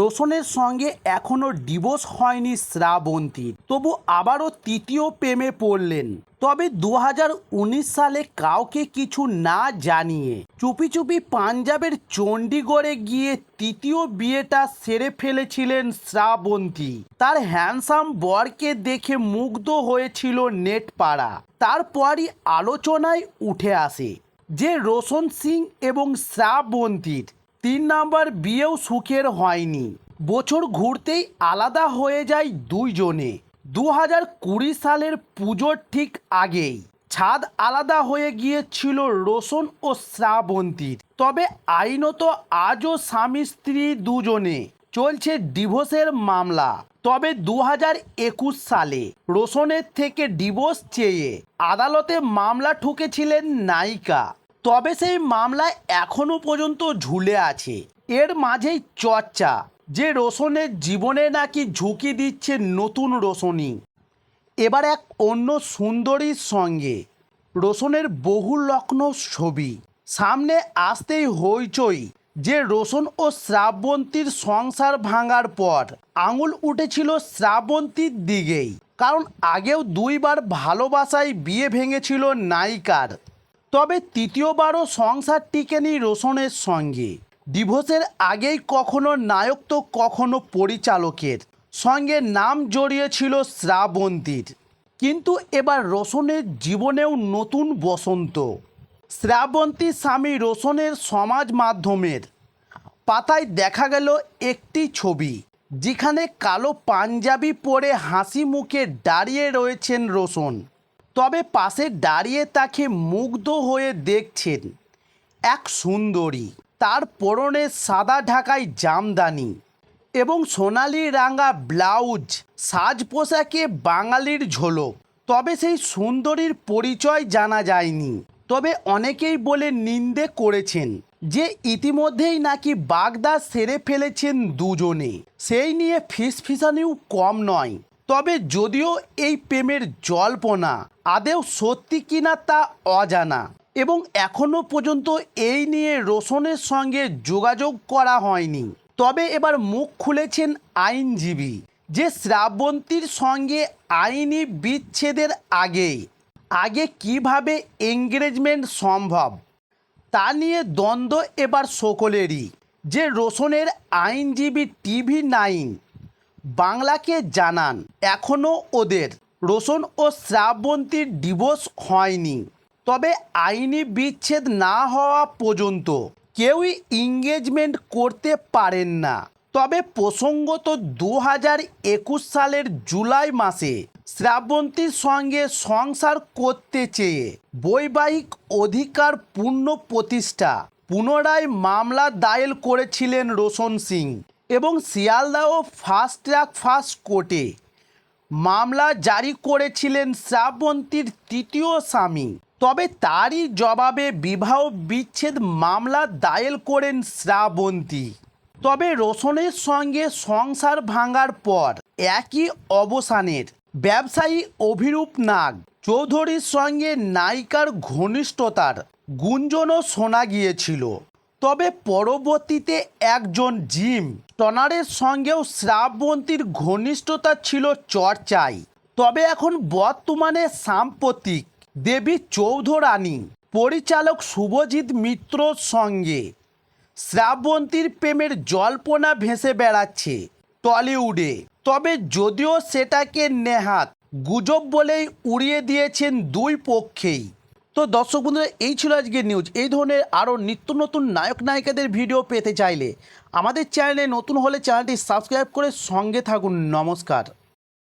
রোশনের সঙ্গে এখনও ডিভোর্স হয়নি শ্রাবন্তীর তবু আবারও তৃতীয় প্রেমে পড়লেন। তবে দু হাজার উনিশ সালে কাউকে কিছু না জানিয়ে চুপি চুপি পাঞ্জাবের চণ্ডীগড়ে গিয়ে তৃতীয় বিয়েটা সেরে ফেলেছিলেন শ্রাবন্তী। তার হ্যান্ডসাম বরকে দেখে মুগ্ধ হয়েছিল নেট পাড়া তারপরই আলোচনায় উঠে আসে যে রোশন সিং এবং শ্রাবন্তীর তিন নাম্বার বিয়েও সুখের হয়নি। বছর ঘুরতেই আলাদা হয়ে যায় দুইজনে। দু হাজার কুড়ি সালের পুজোর ঠিক আগেই ছাদ আলাদা হয়ে গিয়েছিল রোশন ও শ্রাবন্তীর। তবে আইনত আজও স্বামী স্ত্রী দুজনে। চলছে ডিভোর্সের মামলা। তবে দু একুশ সালে রোশনের থেকে ডিভোর্স চেয়ে আদালতে মামলা ঠুকেছিলেন নায়িকা। তবে সেই মামলায় এখনও পর্যন্ত ঝুলে আছে। এর মাঝেই চর্চা, যে রোশনের জীবনে নাকি ঝুঁকি দিচ্ছে নতুন রোশনি। এবার এক অন্য সুন্দরীর সঙ্গে, রোশনের বহু লগ্ন ছবি। সামনে আসতেই হইচই যে রোশন ও শ্রাবন্তীর সংসার ভাঙার পর আঙুল উঠেছিল শ্রাবন্তীর দিকেই। কারণ আগেও দুইবার ভালোবাসায় বিয়ে ভেঙেছিল নায়িকার। তবে তৃতীয়বারও সংসার টিকেনি রোশনের সঙ্গে। ডিভোর্সের আগেই কখনো নায়ক তো কখনো পরিচালকের। সঙ্গে নাম জড়িয়েছিল শ্রাবন্তীর। কিন্তু এবার রোশনের জীবনেও নতুন বসন্ত। শ্রাবন্তী স্বামী রোশনের সমাজ মাধ্যমের। পাতায় দেখা গেল একটি ছবি, যেখানে কালো পাঞ্জাবি পরে হাসি মুখে দাঁড়িয়ে রয়েছেন রোশন। তবে পাশে দাঁড়িয়ে তাকে মুগ্ধ হয়ে দেখছেন এক সুন্দরী। তার পরনে সাদা ঢাকায় জামদানি এবং সোনালি রাঙা ব্লাউজ, সাজ পোশাকে বাঙালির ঝোলক। তবে সেই সুন্দরীর পরিচয় জানা যায়নি। তবে অনেকেই বলে নিন্দে করেছেন যে ইতিমধ্যেই নাকি বাগদা সেরে ফেলেছেন দুজনে। সেই নিয়ে ফিসফিসানিও কম নয়। তবে যদিও এই প্রেমের জল্পনা আদেও সত্যি কিনা তা অজানা এবং এখনও পর্যন্ত এই নিয়ে রোশনের সঙ্গে যোগাযোগ করা হয়নি। তবে এবার মুখ খুলেছেন আইনজীবী, যে শ্রাবন্তীর সঙ্গে আইনি বিচ্ছেদের আগেই আগে কীভাবে এঙ্গেজমেন্ট সম্ভব, তা নিয়ে দ্বন্দ্ব এবার সকলেরই। যে রোশনের আইনজীবী টিভি নাইন, বাংলাকে জানান এখনও ওদের। রোশন ও শ্রাবন্তীর ডিভোর্স হয়নি। তবে আইনি বিচ্ছেদ না হওয়া পর্যন্ত কেউই এঙ্গেজমেন্ট করতে পারেন না। তবে প্রসঙ্গত দু হাজার একুশ সালের জুলাই মাসে শ্রাবন্তীর সঙ্গে সংসার করতে চেয়ে বৈবাহিক অধিকার পূর্ণ প্রতিষ্ঠা পুনরায় মামলা দায়ের করেছিলেন রোশন সিং এবং শিয়ালদাহ ফাস্ট ট্র্যাক ফাস্ট কোর্টে মামলা জারি করেছিলেন শ্রাবন্তীর তৃতীয় স্বামী। তবে তারই জবাবে বিবাহ বিচ্ছেদ মামলা দায়ের করেন শ্রাবন্তী। তবে রোশনের সঙ্গে সংসার ভাঙার পর একই অবসানের ব্যবসায়ী অভিরূপ নাগ, চৌধুরীর সঙ্গে নায়িকার ঘনিষ্ঠতার গুঞ্জনও শোনা গিয়েছিল। তবে পরবর্তীতে একজন জিম টনারের সঙ্গেও শ্রাবন্তীর ঘনিষ্ঠতা ছিল চর্চায় তবে এখন বর্তমানে সাম্প্রতিক দেবী চৌধুরানী, পরিচালক শুভজিৎ মিত্রর সঙ্গে শ্রাবন্তীর প্রেমের জল্পনা ভেসে বেড়াচ্ছে টলিউডে। তবে যদিও সেটাকে নেহাত গুজব বলেই উড়িয়ে দিয়েছেন দুই পক্ষেই। তো দর্শক বন্ধুরা, এই ছিল আজকের নিউজ এই ধরনের আরও নিত্য নতুন নায়ক নায়িকাদের ভিডিও পেতে চাইলে আমাদের চ্যানেলে নতুন হলে চ্যানেলটি সাবস্ক্রাইব করে সঙ্গে থাকুন। নমস্কার।